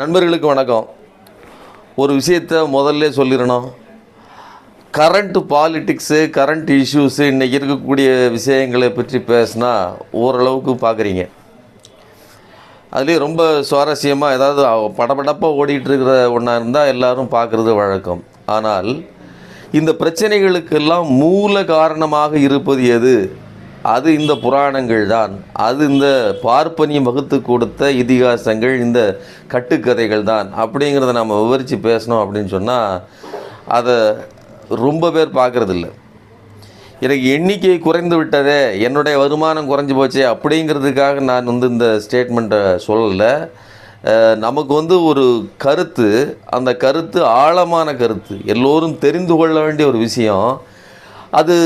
நண்பர்களுக்கு வணக்கம். ஒரு விஷயத்தை முதல்ல சொல்லிடணும். கரண்ட் பாலிட்டிக்ஸு கரண்ட் இஷ்யூஸு இன்றைக்கி இருக்கக்கூடிய விஷயங்களை பற்றி பேசினா ஓரளவுக்கு பார்க்குறீங்க. அதுலேயும் ரொம்ப சுவாரஸ்யமாக ஏதாவது படபடப்பாக ஓடிட்டுருக்கிற ஒன்றா இருந்தால் எல்லாரும் பார்க்குறது வழக்கம். ஆனால் இந்த பிரச்சனைகளுக்கெல்லாம் மூல காரணமாக இருப்பது எது? அது இந்த புராணங்கள் தான். அது இந்த பார்ப்பனியம் வகுத்து கொடுத்த இதிகாசங்கள் இந்த கட்டுக்கதைகள் தான். அப்படிங்கிறத நம்ம விவரித்து பேசணும் அப்படின்னு சொன்னால் அதை ரொம்ப பேர் பார்க்குறதில்ல. எனக்கு எண்ணிக்கை குறைந்து விட்டதே என்னுடைய வருமானம் குறைஞ்சி போச்சே அப்படிங்கிறதுக்காக நான் வந்து இந்த ஸ்டேட்மெண்ட்டை சொல்லலை. நமக்கு வந்து ஒரு கருத்து அந்த கருத்து ஆழமான கருத்து. எல்லோரும் தெரிந்து கொள்ள வேண்டிய ஒரு விஷயம். அது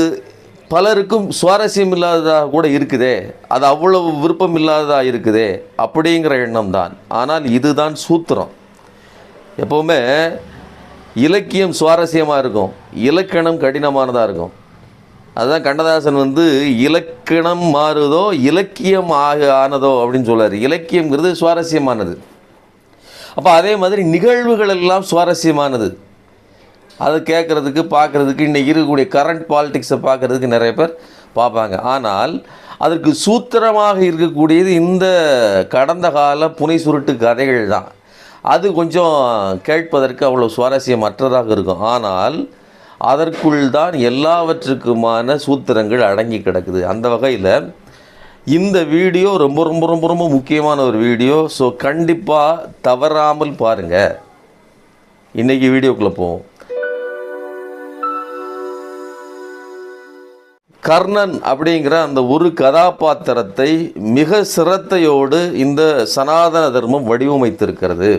பலருக்கும் சுவாரஸ்யம் இல்லாததாக கூட இருக்குதே. அது அவ்வளவு விருப்பம் இல்லாததாக இருக்குதே அப்படிங்கிற எண்ணம் தான் ஆனால் இதுதான் சூத்திரம். எப்போவுமே இலக்கியம் சுவாரஸ்யமாக இருக்கும். இலக்கணம் கடினமானதாக இருக்கும். அதுதான் கண்ணதாசன் வந்து இலக்கணம் மாறுதோ இலக்கியம் ஆக ஆனதோ அப்படின்னு சொல்கிறார் இலக்கியங்கிறது சுவாரஸ்யமானது. அப்போ அதே மாதிரி நிகழ்வுகள் எல்லாம் சுவாரஸ்யமானது. அதை கேட்குறதுக்கு பார்க்குறதுக்கு இன்றைக்கி இருக்கக்கூடிய கரண்ட் பாலிட்டிக்ஸை பார்க்குறதுக்கு நிறைய பேர் பார்ப்பாங்க. ஆனால் அதற்கு சூத்திரமாக இருக்கக்கூடியது இந்த கடந்த கால புனை சுருட்டு கதைகள் தான். அது கொஞ்சம் கேட்பதற்கு அவ்வளோ சுவாரஸ்யமற்றதாக இருக்கும். ஆனால் அதற்குள் தான் எல்லாவற்றுக்குமான சூத்திரங்கள் அடங்கி கிடக்குது. அந்த வகையில் இந்த வீடியோ ரொம்ப ரொம்ப ரொம்ப ரொம்ப முக்கியமான ஒரு வீடியோ. ஸோ கண்டிப்பாக தவறாமல் பாருங்கள் இன்றைக்கி வீடியோக்குள்ளே போவோம். கர்ணன் அப்படிங்கிற அந்த ஒரு கதாபாத்திரத்தை மிக சிரத்தையோடு இந்த சனாதன தர்மம் வடிவமைத்திருக்கிறது.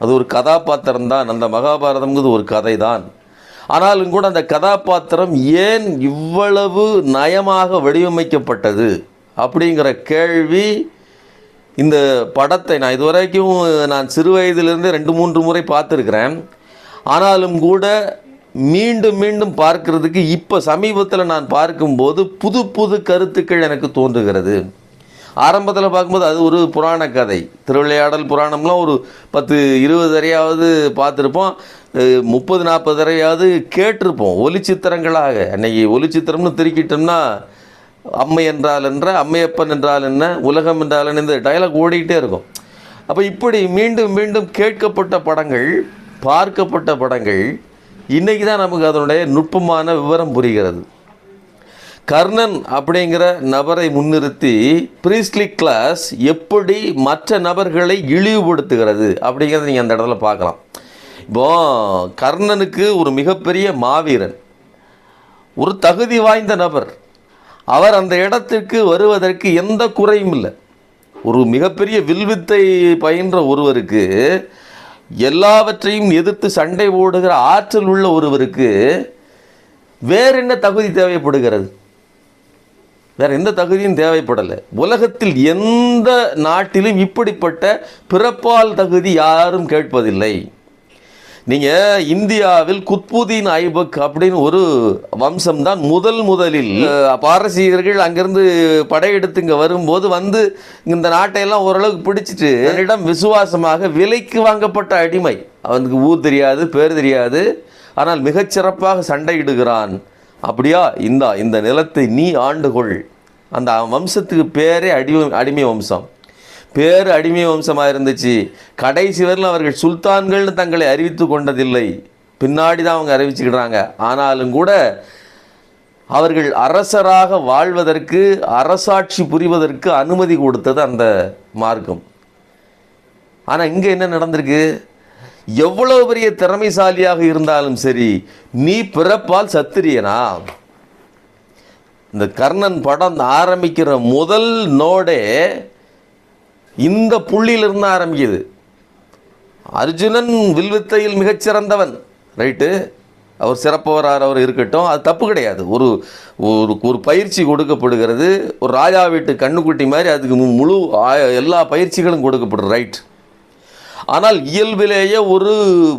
அது ஒரு கதாபாத்திரம் தான். அந்த மகாபாரதம்ங்கிறது ஒரு கதை தான் ஆனாலும் கூட அந்த கதாபாத்திரம் ஏன் இவ்வளவு நயமாக வடிவமைக்கப்பட்டது அப்படிங்கிற கேள்வி இந்த படத்தை நான் இதுவரைக்கும் நான் சிறு வயதிலிருந்து ரெண்டு மூன்று முறை பார்த்துருக்கிறேன். ஆனாலும் கூட மீண்டும் மீண்டும் பார்க்கிறதுக்கு இப்போ சமீபத்தில் நான் பார்க்கும்போது புது புது கருத்துக்கள் எனக்கு தோன்றுகிறது. ஆரம்பத்தில் பார்க்கும்போது அது ஒரு புராண கதை. திருவிளையாடல் புராணம்லாம் ஒரு பத்து இருபது தரையாவது பார்த்துருப்போம். முப்பது நாற்பது தரையாவது கேட்டிருப்போம். ஒலிச்சித்திரங்களாக அன்னைக்கு ஒலிச்சித்திரம்னு திருக்கிட்டோம்னா அம்மை என்றால் என்ற அம்மையப்பன் என்றால் என்ன உலகம் என்றால் என்ன இந்த டயலாக் ஓடிக்கிட்டே இருக்கும். அப்போ இப்படி மீண்டும் மீண்டும் கேட்கப்பட்ட படங்கள் பார்க்கப்பட்ட படங்கள் இன்றைக்கி தான் நமக்கு அதனுடைய நுட்பமான விவரம் புரிகிறது. கர்ணன் அப்படிங்கிற நபரை முன்னிறுத்தி பிரீஸ்லி கிளாஸ் எப்படி மற்ற நபர்களை இழிவுபடுத்துகிறது அப்படிங்கிறத நீங்கள் அந்த இடத்துல பார்க்கலாம். இப்போ கர்ணனுக்கு ஒரு மிகப்பெரிய மாவீரன் ஒரு தகுதி வாய்ந்த நபர். அவர் அந்த இடத்திற்கு வருவதற்கு எந்த குறையும் இல்லை. ஒரு மிகப்பெரிய வில்வித்தை பயின்ற ஒருவருக்கு எல்லாவற்றையும் எதிர்த்து சண்டை ஓடுகிற ஆற்றல் உள்ள ஒருவருக்கு வேற என்ன தகுதி தேவைப்படுகிறது? வேற எந்த தகுதியும் தேவைப்படலை. உலகத்தில் எந்த நாட்டிலும் இப்படிப்பட்ட பிறப்பால் தகுதி யாரும் கேட்பதில்லை. நீங்கள் இந்தியாவில் குத்புதீன் ஐபக் அப்படின்னு ஒரு வம்சம் தான் முதல் முதலில் பாரசீகர்கள் அங்கிருந்து படையெடுத்து இங்கே வரும்போது வந்து இந்த நாட்டையெல்லாம் ஓரளவுக்கு பிடிச்சிட்டு தன்னிடம் விசுவாசமாக விலைக்கு வாங்கப்பட்ட அடிமை. அவனுக்கு ஊர் தெரியாது பேர் தெரியாது. ஆனால் மிகச்சிறப்பாக சண்டையிடுகிறான். அப்படியா? இந்தா இந்த நிலத்தை நீ ஆண்டுகொள். அந்த வம்சத்துக்கு பேரே அடிமை அடிமை வம்சம். பேர் அடிமை வம்சமாக இருந்துச்சு. கடைசி வரையில் அவர்கள் சுல்தான்கள்னு தங்களை அறிவித்து கொண்டதில்லை. பின்னாடி தான் அவங்க அறிவிச்சுக்கிறாங்க. ஆனாலும் கூட அவர்கள் அரசராக வாழ்வதற்கு அரசாட்சி புரிவதற்கு அனுமதி கொடுத்தது அந்த மார்க்கம். ஆனால் இங்கே என்ன நடந்திருக்கு? எவ்வளவு பெரிய திறமைசாலியாக இருந்தாலும் சரி நீ பிறப்பால் சத்திரியனா? இந்த கர்ணன் படம் ஆரம்பிக்கிற முதல் நோடே இந்த புள்ளியிலிருந்து ஆரம்பிக்குது. அர்ஜுனன் வில்வித்தையில் மிகச்சிறந்தவன் ரைட்டு அவர் சிறப்பவராக அவர் இருக்கட்டும். அது தப்பு கிடையாது. ஒரு ஒரு ஒரு பயிற்சி கொடுக்கப்படுகிறது. ஒரு ராஜா வீட்டு கண்ணுக்குட்டி மாதிரி அதுக்கு முழு ஆ- எல்லா பயிற்சிகளும் கொடுக்கப்படும் ரைட் ஆனால் இயல்பிலேயே ஒரு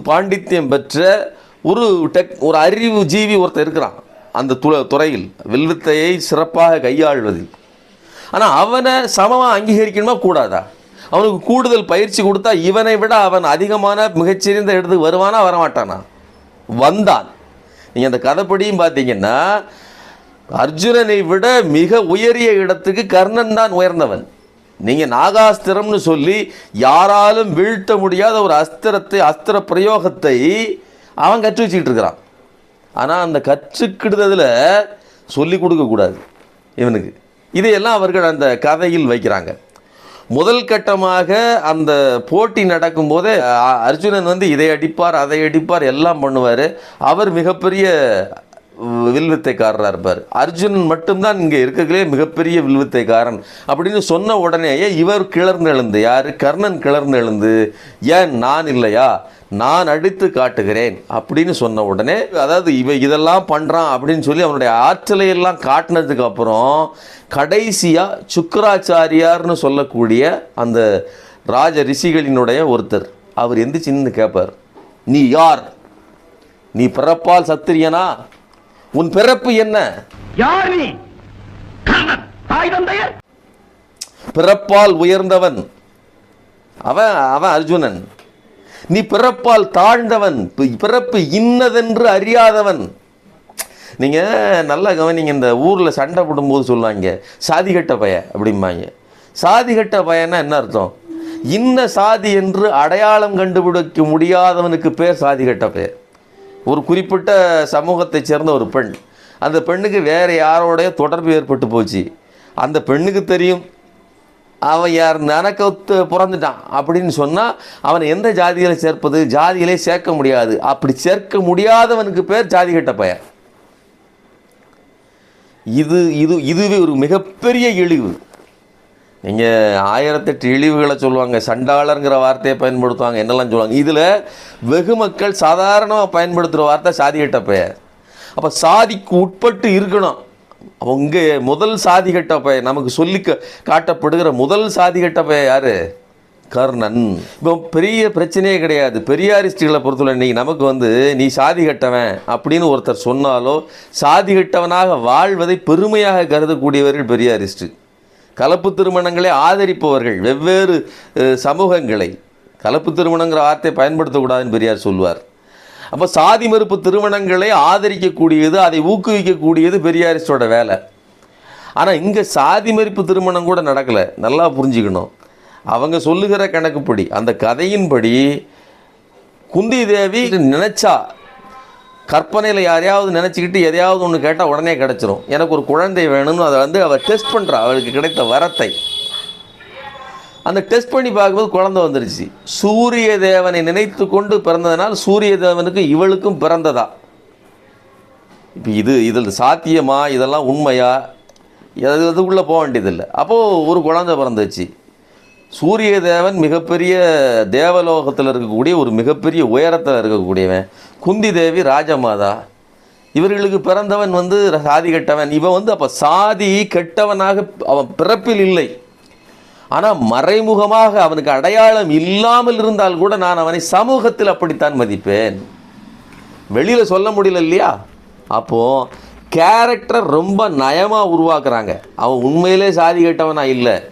பாண்டித்யம் பெற்ற ஒரு டெக் ஒரு அறிவு ஜீவி ஒருத்தர் இருக்கிறான். அந்த துறையில் வில்வித்தையை சிறப்பாக கையாள்வதில். ஆனால் அவனை சமமாக அங்கீகரிக்கணுமா? கூடாதா? அவனுக்கு கூடுதல் பயிற்சி கொடுத்தா இவனை விட அவன் அதிகமான மிகச்சிறந்த இடத்துக்கு வருவானா வரமாட்டானா? வந்தான். நீங்கள் அந்த கதைப்படியும் பார்த்தீங்கன்னா அர்ஜுனனை விட மிக உயரிய இடத்துக்கு கர்ணன் தான் உயர்ந்தவன். நீங்கள் நாகாஸ்திரம்னு சொல்லி யாராலும் வீழ்த்த முடியாத ஒரு அஸ்திரத்தை அஸ்திர பிரயோகத்தை அவன் கற்று வச்சுக்கிட்டு இருக்கிறான். ஆனால் அந்த கற்றுக்கிடுததில் சொல்லி கொடுக்கக்கூடாது இவனுக்கு. இதையெல்லாம் அவர்கள் அந்த கதையில் வைக்கிறாங்க. முதல் கட்டமாக அந்த போட்டி நடக்கும்போதே அர்ஜுனன் வந்து இதை அடிப்பார் அதை அடிப்பார் எல்லாம் பண்ணுவார். அவர் மிகப்பெரிய வில்வித்தைக்காரராக இருப்பார். அர்ஜுன் மட்டும்தான் இங்கே இருக்கிறதுலே மிகப்பெரிய வில்வித்தைக்காரன். அப்படின்னு சொன்ன உடனேயே இவர் கிளர்ந்து எழுந்து யார்? கர்ணன் கிளர்ந்து எழுந்து ஏன் நான் இல்லையா? நான் அடித்து காட்டுகிறேன். அப்படின்னு சொன்ன உடனே அதாவது இவ இதெல்லாம் பண்ணுறான் அப்படின்னு சொல்லி அவனுடைய ஆற்றலை எல்லாம் காட்டினதுக்கு அப்புறம் கடைசியாக சுக்கராச்சாரியார்னு சொல்லக்கூடிய அந்த ராஜ ரிஷிகளினுடைய ஒருத்தர் அவர் எந்திரிச்சின்னு கேட்பார் நீ யார்? நீ பிறப்பால் சத்திரியனா? உன் பிறப்பு என்ன? பிறப்பால் உயர்ந்தவன். அவன் அவன் அர்ஜுனன். நீ பிறப்பால் தாழ்ந்தவன். பிறப்பு இன்னதென்று அறியாதவன். நீங்க நல்லா கவனிங்க இந்த ஊர்ல சண்டை போடும்போது சொல்லுவாங்க சாதிகட்ட பய அப்படிம்பாங்க. சாதிகட்ட பயன்னா என்ன அர்த்தம்? இன்ன சாதி என்று அடையாளம் கண்டுபிடிக்க முடியாதவனுக்கு பேர் சாதிகட்ட பெயர் ஒரு குறிப்பிட்ட சமூகத்தைச் சேர்ந்த ஒரு பெண். அந்த பெண்ணுக்கு வேறு யாரோடைய தொடர்பு ஏற்பட்டு போச்சு? அந்த பெண்ணுக்கு தெரியும். அவன் யார் நனக்கத்து பிறந்துட்டான் அப்படின்னு சொன்னால் அவனை எந்த ஜாதிகளை சேர்ப்பது? ஜாதிகளே சேர்க்க முடியாது. அப்படி சேர்க்க முடியாதவனுக்கு பேர் ஜாதி கட்ட பையன். இது இது இதுவே ஒரு மிகப்பெரிய இழிவு. நீங்கள் ஆயிரத்தெட்டு இழிவுகளை சொல்லுவாங்க. சண்டாளருங்கிற வார்த்தையை பயன்படுத்துவாங்க. என்னெல்லாம் சொல்லுவாங்க? இதில் வெகு மக்கள் சாதாரணமாக பயன்படுத்துகிற வார்த்தை சாதிகட்ட பெயர் அப்போ சாதிக்கு உட்பட்டு இருக்கணும். அவங்க முதல் சாதிகட்ட பெயர் நமக்கு சொல்லி காட்டப்படுகிற முதல் சாதிகட்ட பெயர் யார்? கர்ணன். இப்போ பெரிய பிரச்சனையே கிடையாது. பெரியாரிஸ்டுகளை பொறுத்தவரை இன்னைக்கு நமக்கு வந்து நீ சாதி கட்டவன் அப்படின்னு ஒருத்தர் சொன்னாலோ சாதி கட்டவனாக வாழ்வதை பெருமையாக கருதக்கூடியவர்கள் பெரியாரிஸ்ட்டு கலப்பு திருமணங்களை ஆதரிப்பவர்கள் வெவ்வேறு சமூகங்களை. கலப்பு திருமணங்கிற வார்த்தையை பயன்படுத்தக்கூடாதுன்னு பெரியார் சொல்லுவார். அப்போ சாதி மறுப்பு திருமணங்களை ஆதரிக்கக்கூடியது அதை ஊக்குவிக்கக்கூடியது பெரியாரிஸ்டோட வேலை. ஆனால் இங்கே சாதி மறுப்பு திருமணம் கூட நடக்கலை. நல்லா புரிஞ்சுக்கணும். அவங்க சொல்லுகிற கணக்குப்படி அந்த கதையின்படி குந்தி தேவி நினைச்சா கற்பனையில் யாரையாவது நினச்சிக்கிட்டு எதையாவது ஒன்று கேட்டால் உடனே கிடச்சிரும். எனக்கு ஒரு குழந்தை வேணும்னு அதை வந்து அவள் டெஸ்ட் பண்ணுறா அவளுக்கு கிடைத்த வரத்தை. அந்த டெஸ்ட் பண்ணி பார்க்கும்போது குழந்தை வந்துருச்சு. சூரிய தேவனை நினைத்து கொண்டு பிறந்ததனால் சூரிய தேவனுக்கும் இவளுக்கும் பிறந்ததா? இப்போ இது இதில் சாத்தியமா? இதெல்லாம் உண்மையா? அது அதுக்குள்ளே போக வேண்டியதில்லை. அப்போது ஒரு குழந்தை பிறந்துச்சு. சூரிய தேவன் மிகப்பெரிய தேவலோகத்தில் இருக்கக்கூடிய ஒரு மிகப்பெரிய உயரத்தில் இருக்கக்கூடியவன். குந்தி தேவி ராஜமாதா. இவர்களுக்கு பிறந்தவன் வந்து சாதி கெட்டவன். இவன் வந்து அப்போ சாதி கெட்டவனாக அவன் பிறப்பில் இல்லை. ஆனால் மறைமுகமாக அவனுக்கு அடையாளம் இல்லாமல் இருந்தால் கூட நான் அவனை சமூகத்தில் அப்படித்தான் மதிப்பேன். வெளியில் சொல்ல முடியல இல்லையா? அப்போது கேரக்டரை ரொம்ப நயமாக உருவாக்குறாங்க. அவன் உண்மையிலே சாதி கெட்டவனா இல்லை.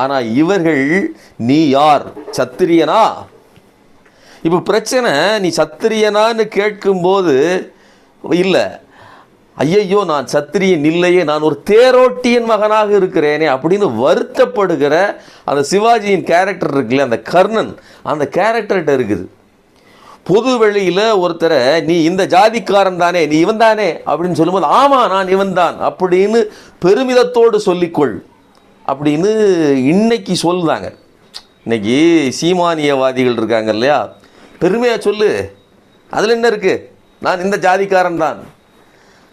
ஆனால் இவர்கள் நீ யார்? சத்திரியனா? இப்போ பிரச்சனை நீ சத்திரியனான்னு கேட்கும்போது இல்லை. ஐயையோ நான் சத்திரியன் இல்லையே நான் ஒரு தேரோட்டியின் மகனாக இருக்கிறேனே அப்படின்னு வருத்தப்படுகிற அந்த சிவாஜியின் கேரக்டர் இருக்குல்ல அந்த கர்ணன் அந்த கேரக்டர்கிட்ட இருக்குது. பொது வெளியில் ஒருத்தரை நீ இந்த ஜாதிக்காரன் தானே நீ இவன் தானே அப்படின்னு சொல்லும்போது ஆமாம் நான் இவன் தான் அப்படின்னு பெருமிதத்தோடு சொல்லிக்கொள். அப்படின்னு இன்னைக்கு சொல்லுதாங்க இன்னைக்கு சீமானியவாதிகள் இருக்காங்க இல்லையா? பெருமையாக சொல்லு. அதில் என்ன இருக்கு? நான் இந்த ஜாதிக்காரன் தான்.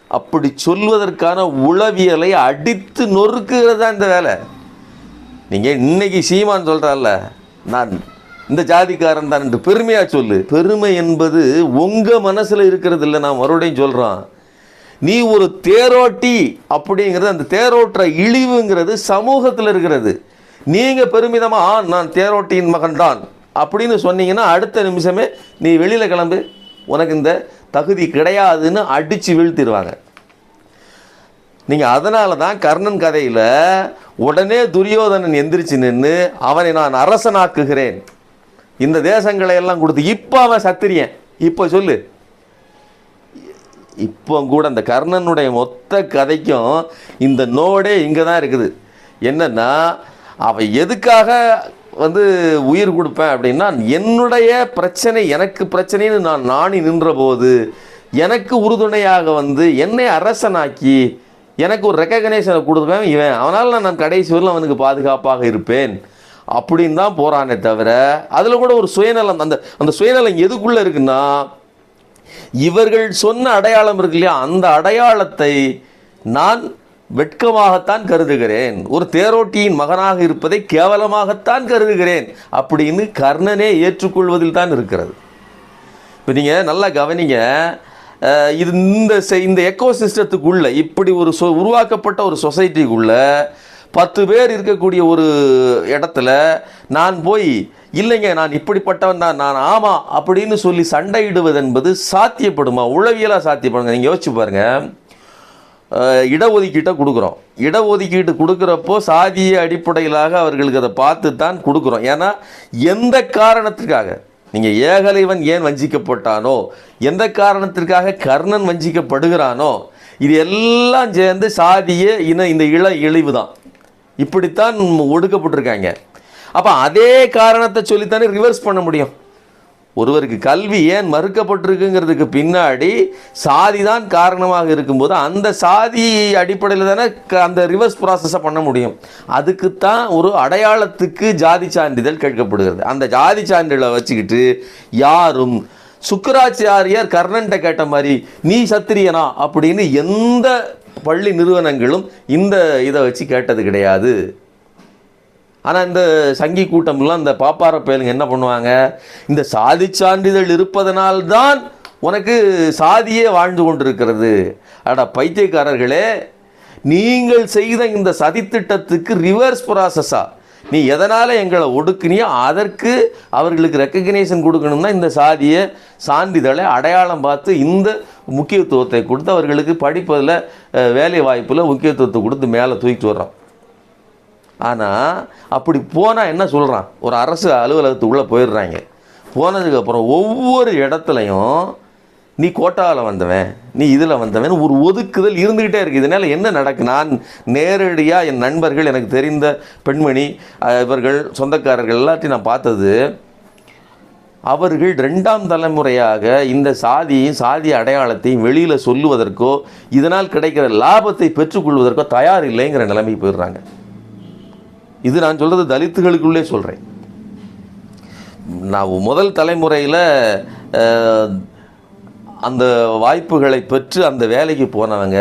அப்படி சொல்வதற்கான உளவியலை அடித்து நொறுக்குகிறது தான் இந்த வேலை. நீங்கள் இன்னைக்கு சீமான் சொல்கிறார்ல நான் இந்த ஜாதிக்காரன் தான் என்று பெருமையாக சொல்லு. பெருமை என்பது உங்கள் மனசில் இருக்கிறது இல்லை நான் மறுபடியும் சொல்கிறோம் நீ ஒரு தேரோட்டி அப்படிங்கிறது அந்த தேரோட்டுற இழிவுங்கிறது சமூகத்தில் இருக்கிறது. நீங்கள் பெருமிதமாக "ஆ, நான் தேரோட்டியின் மகன்தான் அப்படின்னு சொன்னீங்கன்னா அடுத்த நிமிஷமே நீ வெளியில் கிளம்பு உனக்கு இந்த தகுதி கிடையாதுன்னு அடித்து வீழ்த்திடுவாங்க நீங்கள் அதனால தான் கர்ணன் கதையில் உடனே துரியோதனன் எந்திரிச்சு நின்று அவனை நான் அரசனாக்குகிறேன். இந்த தேசங்களை எல்லாம் கொடுத்து இப்போ அவன் சத்திரியன். இப்போ சொல்லு இப்போ கூட அந்த கர்ணனுடைய மொத்த கதைக்கும் இந்த நோடே இங்கே தான் இருக்குது. என்னென்னா அவன் எதுக்காக வந்து உயிர் கொடுப்பேன் அப்படின்னா என்னுடைய பிரச்சனை எனக்கு பிரச்சனைன்னு நான் நாணி நின்றபோது எனக்கு உறுதுணையாக வந்து என்னை அரசனாக்கி எனக்கு ஒரு ரெக்கக்னேஷனை கொடுப்பேன் இவன். அவனால் நான் கடைசி வரலும் அவனுக்கு பாதுகாப்பாக இருப்பேன். அப்படின்னு தான் போகிறானே தவிர அதில் கூட ஒரு சுயநலம் அந்த அந்த சுயநலம் எதுக்குள்ளே இருக்குன்னா இவர்கள் சொன்ன அடையாளம் இருக்கு இல்லையா? அந்த அடையாளத்தை நான் வெட்கமாகத்தான் கருதுகிறேன். ஒரு தேரோட்டியின் மகனாக இருப்பதை கேவலமாகத்தான் கருதுகிறேன். அப்படின்னு கர்ணனே ஏற்றுக்கொள்வதில் தான் இருக்கிறது. இப்போ நீங்கள் நல்லா கவனிங்க. அஹ் இது இந்த செ- இந்த எக்கோ சிஸ்டத்துக்குள்ள இப்படி ஒரு சொ உருவாக்கப்பட்ட ஒரு சொசைட்டிக்குள்ளே பத்து பேர் இருக்கக்கூடிய ஒரு இடத்துல நான் போய் இல்லைங்க நான் இப்படிப்பட்டவன் தான் நான் ஆமாம் அப்படின்னு சொல்லி சண்டையிடுவது என்பது சாத்தியப்படுமா? உளவியலாக சாத்தியப்படுங்க நீங்கள் யோசிச்சு பாருங்கள் இடஒதுக்கீட்டை கொடுக்குறோம். இடஒதுக்கீட்டு கொடுக்குறப்போ சாதிய அடிப்படையிலாக அவர்களுக்கு அதை பார்த்து தான் கொடுக்குறோம். ஏன்னா எந்த காரணத்திற்காக? நீங்கள் ஏகலைவன் ஏன் வஞ்சிக்கப்பட்டானோ? எந்த காரணத்திற்காக கர்ணன் வஞ்சிக்கப்படுகிறானோ? இது எல்லாம் சேர்ந்து சாதிய இன இந்த இள இழிவு தான் இப்படித்தான் ஒடுக்கப்பட்டிருக்காங்க. அப்போ அதே காரணத்தை சொல்லித்தானே ரிவர்ஸ் பண்ண முடியும். ஒருவருக்கு கல்வி ஏன் மறுக்கப்பட்டிருக்குங்கிறதுக்கு பின்னாடி சாதி தான் காரணமாக இருக்கும்போது அந்த சாதி அடிப்படையில் தானே க- அந்த ரிவர்ஸ் ப்ராசஸை பண்ண முடியும். அதுக்குத்தான் ஒரு அடையாளத்துக்கு ஜாதி சான்றிதழ் கேட்கப்படுகிறது. அந்த ஜாதி சான்றிதழை வச்சுக்கிட்டு யாரும் சுக்கராச்சாரியார் கர்ணன்ட்ட கேட்ட மாதிரி நீ சத்திரியனா? அப்படின்னு எந்த பள்ளி நிறுவனங்களும் இந்த இதை வச்சு கேட்டது கிடையாது. ஆனால் இந்த சங்கி கூட்டம்லாம் இந்த பாப்பார பயலுங்க என்ன பண்ணுவாங்க? இந்த சாதி சான்றிதழ் இருப்பதனால்தான் உனக்கு சாதியே வாழ்ந்து கொண்டிருக்கிறது. அட பைத்தியக்காரர்களே நீங்கள் செய்த இந்த சதித்திட்டத்துக்கு ரிவர்ஸ் ப்ராசஸா நீ எதனால் எங்களை ஒடுக்குனியோ அதற்கு அவர்களுக்கு ரெக்கக்னேஷன் கொடுக்கணும்னா இந்த சாதியை சான்றிதழை அடையாளம் பார்த்து இந்த முக்கியத்துவத்தை கொடுத்து அவர்களுக்கு படிப்பதில் வேலை வாய்ப்பில் முக்கியத்துவத்தை கொடுத்து மேலே தூக்கிட்டு வர்றோம். ஆனால் அப்படி போனால் என்ன சொல்கிறான் ஒரு அரசு அலுவலகத்துக்குள்ளே போயிடுறாங்க. போனதுக்கப்புறம் ஒவ்வொரு இடத்துலையும் நீ கோட்டாவில் வந்தவன் நீ இதில் வந்தவன் ஒரு ஒதுக்குதல் இருந்துக்கிட்டே இருக்குது இதனால் என்ன நடக்கு? நான் நேரடியாக என் நண்பர்கள் எனக்கு தெரிந்த பெண்மணி இவர்கள் சொந்தக்காரர்கள் எல்லாத்தையும் நான் பார்த்தது அவர்கள் ரெண்டாம் தலைமுறையாக இந்த சாதியையும் சாதி அடையாளத்தையும் வெளியில் சொல்லுவதற்கோ இதனால் கிடைக்கிற லாபத்தை பெற்றுக்கொள்வதற்கோ தயார் இல்லைங்கிற நிலைமைக்கு போயிடுறாங்க. இது நான் சொல்கிறது தலித்துகளுக்குள்ளே சொல்கிறேன் நான் முதல் தலைமுறையில் அந்த வாய்ப்புகளை பெற்று அந்த வேலைக்கு போனவங்க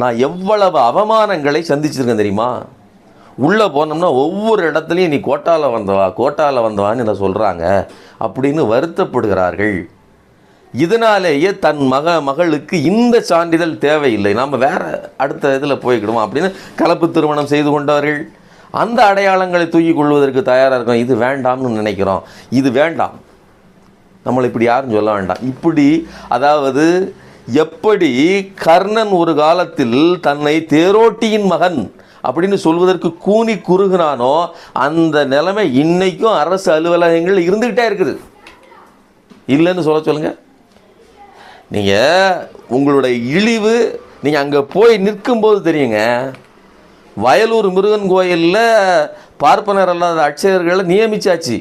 நான் எவ்வளவு அவமானங்களை சந்திச்சிருக்கேன் தெரியுமா? உள்ளே போனோம்னா ஒவ்வொரு இடத்துலையும் நீ கோட்டாவில் வந்தவா கோட்டாவில் வந்தவான்னு என்ன சொல்கிறாங்க அப்படின்னு வருத்தப்படுகிறார்கள். இதனாலேயே தன் மக மகளுக்கு இந்த சான்றிதழ் தேவையில்லை. நாம் வேறு அடுத்த இதில் போய்க்கிடுவோம் அப்படின்னு கலப்பு திருமணம் செய்து கொண்டவர்கள் அந்த அடையாளங்களை தூக்கி கொள்வதற்கு தயாராக இருக்கோம் இது வேண்டாம்னு நினைக்கிறோம். இது வேண்டாம். நம்மளை இப்படி யாரும் சொல்ல வேண்டாம். இப்படி அதாவது எப்படி கர்ணன் ஒரு காலத்தில் தன்னை தேரோட்டியின் மகன் அப்படின்னு சொல்வதற்கு கூனி குறுகுனானோ அந்த நிலைமை இன்னைக்கும் அரசு அலுவலகங்கள் இருந்துக்கிட்டே இருக்குது. இல்லைன்னு சொல்ல சொல்லுங்க. நீங்கள் உங்களுடைய இழிவு நீங்கள் அங்கே போய் நிற்கும்போது தெரியுங்க வயலூர் முருகன் கோயிலில் பார்ப்பனர் அல்லாத அர்ச்சகர்களை நியமிச்சாச்சு.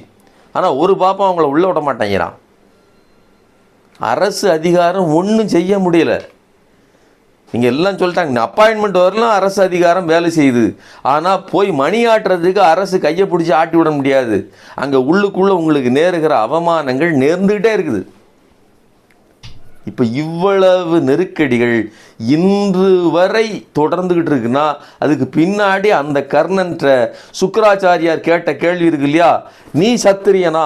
ஆனால் ஒரு பாப்பா அவங்கள உள்ளே விட மாட்டேங்கிறான். அரசு அதிகாரம் ஒன்றும் செய்ய முடியல. நீங்கள் எல்லாம் சொல்லிட்டாங்க அப்பாயின்மெண்ட் வரலாம் அரசு அதிகாரம் வேலை செய்யுது. ஆனால் போய் மணி ஆட்டுறதுக்கு அரசு கையை பிடிச்சி ஆட்டி விட முடியாது. அங்கே உள்ளுக்குள்ளே உங்களுக்கு நேருகிற அவமானங்கள் நேர்ந்துக்கிட்டே இருக்குது. இப்போ இவ்வளவு நெருக்கடிகள் இன்று வரை தொடர்ந்துக்கிட்டு இருக்குன்னா அதுக்கு பின்னாடி அந்த கர்ணன்ற சுக்கராச்சாரியார் கேட்ட கேள்வி இருக்கு இல்லையா? நீ சத்திரியனா?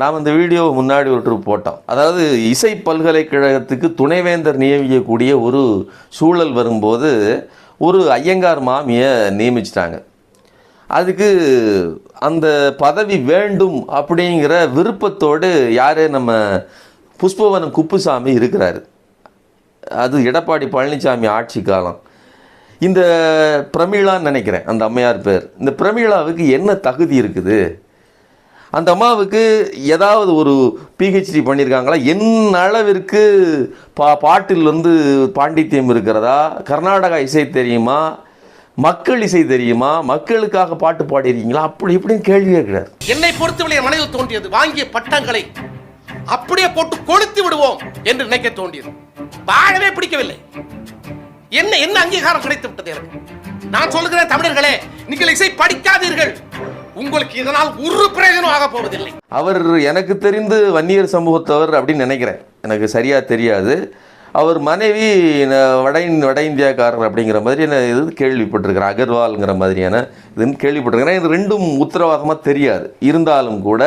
நாம் இந்த வீடியோவை முன்னாடி ஒரு trip போட்டோம். அதாவது இசை பல்கலைக்கழகத்துக்கு துணைவேந்தர் நியமிக்கக்கூடிய ஒரு சூழல் வரும்போது ஒரு ஐயங்கார் மாமியை நியமிச்சிட்டாங்க. அதுக்கு அந்த பதவி வேண்டும் அப்படிங்கிற விருப்பத்தோடு யார் நம்ம புஷ்பவனம் குப்புசாமி இருக்கிறாரு. அது எடப்பாடி பழனிசாமி ஆட்சி காலம். இந்த பிரமிளான்னு நினைக்கிறேன் அந்த அம்மையார் பேர். இந்த பிரமிழாவுக்கு என்ன தகுதி இருக்குது? அந்த அம்மாவுக்கு ஏதாவது ஒரு பிஹெச்டி பண்ணியிருக்காங்களா என்ன அளவிற்கு பா பாட்டில் வந்து பாண்டித்யம் இருக்கிறதா? கர்நாடகா இசை தெரியுமா? மக்கள் இசை தெரியுமா? மக்களுக்காக பாட்டு பாடியிருக்கீங்களா? அப்படி இப்படின்னு கேள்வி கேட்கிறார். என்னை பொறுத்தவரை மனதில் தோன்றியது வாங்கிய பட்டங்களை அப்படியே போட்டு கொளுத்தி விடுவோம் என்று நினைக்க தோன்றியது. வாழவே பிடிக்கவில்லை. என்ன என்ன அங்கீகாரம் கிடைத்து விட்டது எனக்கு? நான் சொல்லுகிறேன் தமிழர்களே நீங்கள் இசை படிக்காதீர்கள். உங்களுக்கு இதனால் ஒரு பிரயோஜனம் ஆக போவதில்லை. அவர் எனக்கு தெரிந்து வன்னியர் சமூகத்தவர் அப்படின்னு நினைக்கிறேன். எனக்கு சரியாக தெரியாது. அவர் மனைவி வட வட இந்தியாக்காரர் அப்படிங்கிற மாதிரியான இது கேள்விப்பட்டிருக்கிறேன். அகர்வால்ங்கிற மாதிரியான இதுன்னு கேள்விப்பட்டிருக்கிறேன். இது ரெண்டும் உத்தரவாதமாக தெரியாது. இருந்தாலும் கூட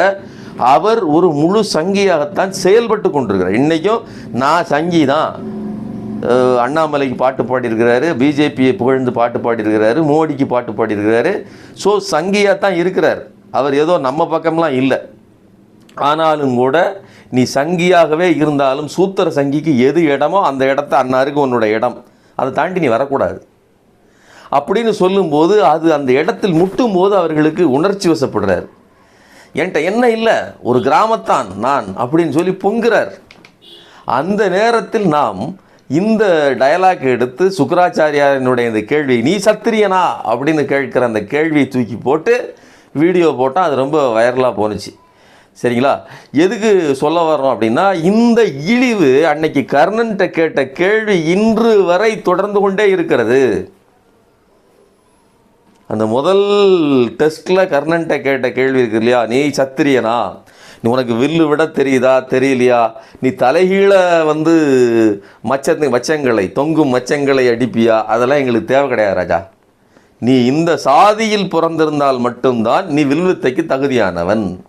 அவர் ஒரு முழு சங்கியாகத்தான் செயல்பட்டு கொண்டிருக்கிறார். இன்றைக்கும் நான் சங்கி தான் அண்ணாமலைக்கு பாட்டு பாடியிருக்கிறாரு பிஜேபியை புகழ்ந்து பாட்டு பாடியிருக்கிறாரு மோடிக்கு பாட்டு பாடியிருக்கிறாரு. ஸோ சங்கியாக தான் இருக்கிறார். அவர் ஏதோ நம்ம பக்கம்லாம் இல்லை. ஆனாலும் கூட நீ சங்கியாகவே இருந்தாலும் சூத்திர சங்கிக்கு எது இடமோ அந்த இடத்த அன்னாருக்கு உன்னோட இடம். அதை தாண்டி நீ வரக்கூடாது. அப்படின்னு சொல்லும்போது அது அந்த இடத்தில் முட்டும் போது அவர்களுக்கு உணர்ச்சி வசப்படுறார். என்கிட்ட என்ன இல்லை? ஒரு கிராமத்தான் நான் அப்படின்னு சொல்லி பொங்குறார். அந்த நேரத்தில் நாம் இந்த டயலாக் எடுத்து சுக்கராச்சாரியாரினுடைய இந்த கேள்வி நீ சத்திரியனா? அப்படின்னு கேட்குற அந்த கேள்வியை தூக்கி போட்டு வீடியோ போட்டால் அது ரொம்ப வைரலாக போணுச்சு. சரிங்களா? எதுக்கு சொல்ல வரோம் அப்படின்னா இந்த இழிவு அன்னைக்கு கர்ணன்ட்ட கேட்ட கேள்வி இன்று வரை தொடர்ந்து கொண்டே இருக்கிறது. அந்த முதல் டெஸ்ட்டில் கர்ணன்ட்ட கேட்ட கேள்வி இருக்கு இல்லையா? நீ சத்திரியனா? நீ உனக்கு வில்லு விட தெரியுதா? தெரியலையா? நீ தலைகீழ வந்து மச்சத்து மச்சங்களை தொங்கும் மச்சங்களை அடிப்பியா? அதெல்லாம் எங்களுக்கு தேவை கிடையாது ராஜா. நீ இந்த சாதியில் பிறந்திருந்தால் மட்டும்தான் நீ வில்வித்தைக்கு தகுதியானவன்.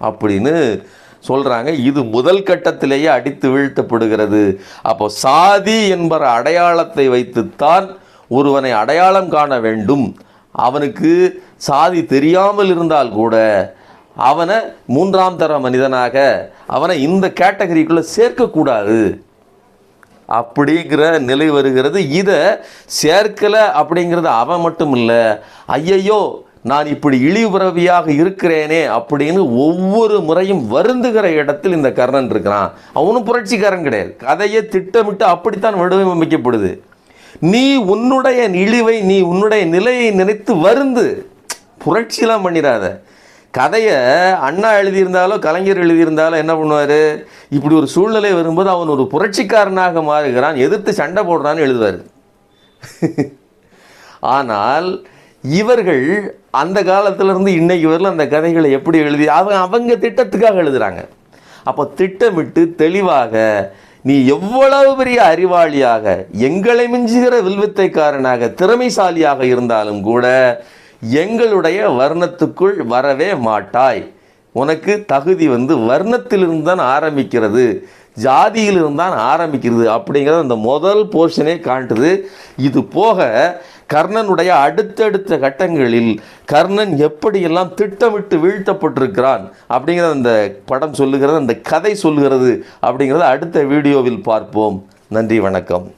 அப்படின்னு சொல்கிறாங்க இது முதல் கட்டத்திலேயே அடித்து வீழ்த்தப்படுகிறது. அப்போ சாதி என்பற அடையாளத்தை வைத்துத்தான் ஒருவனை அடையாளம் காண வேண்டும். அவனுக்கு சாதி தெரியாமல் இருந்தால் கூட அவனை மூன்றாம் தர மனிதனாக அவனை இந்த கேட்டகரிக்குள்ளே சேர்க்கக்கூடாது. அப்படிங்கிற நிலை வருகிறது. இதை சேர்க்கலை அப்படிங்கிறது அவன் மட்டும் இல்லை ஐயையோ நான் இப்படி இழிவுறவியாக இருக்கிறேனே அப்படின்னு ஒவ்வொரு முறையும் வருந்துகிற இடத்தில் இந்த கர்ணன் இருக்கிறான். அவனும் புரட்சிக்காரன் கிடையாது. கதையை திட்டமிட்டு அப்படித்தான் வடிவமைக்கப்படுது நீ உன்னுடைய இழிவை நீ உன்னுடைய நிலையை நினைத்து வருந்து புரட்சிலாம் பண்ணிடாத. கதையை அண்ணா எழுதியிருந்தாலோ கலைஞர் எழுதியிருந்தாலோ என்ன பண்ணுவார்? இப்படி ஒரு சூழ்நிலை வரும்போது அவன் ஒரு புரட்சிக்காரனாக மாறுகிறான் எதிர்த்து சண்டை போடுறான்னு எழுதுவார். ஆனால் இவர்கள் அந்த காலத்திலேருந்து இன்றைக்கு வரல அந்த கதைகளை எப்படி எழுதி அவங்க அவங்க திட்டத்துக்காக எழுதுகிறாங்க அப்போ திட்டமிட்டு தெளிவாக நீ எவ்வளவு பெரிய அறிவாளியாக எங்களை மிஞ்சுகிற வில்வித்தைக்காரனாக திறமைசாலியாக இருந்தாலும் கூட எங்களுடைய வர்ணத்துக்குள் வரவே மாட்டாய். உனக்கு தகுதி வந்து வர்ணத்திலிருந்து தான் ஆரம்பிக்கிறது ஜாதியிலிருந்து தான் ஆரம்பிக்கிறது அப்படிங்கிறது அந்த முதல் போர்ஷனே காட்டுது. இது போக கர்ணனுடைய அடுத்தடுத்த கட்டங்களில் கர்ணன் எப்படியெல்லாம் திட்டமிட்டு வீழ்த்தப்பட்டிருக்கிறான் அப்படிங்கிறத அந்த படம் சொல்லுகிறது அந்த கதை சொல்லுகிறது அப்படிங்கிறத அடுத்த வீடியோவில் பார்ப்போம். நன்றி வணக்கம்.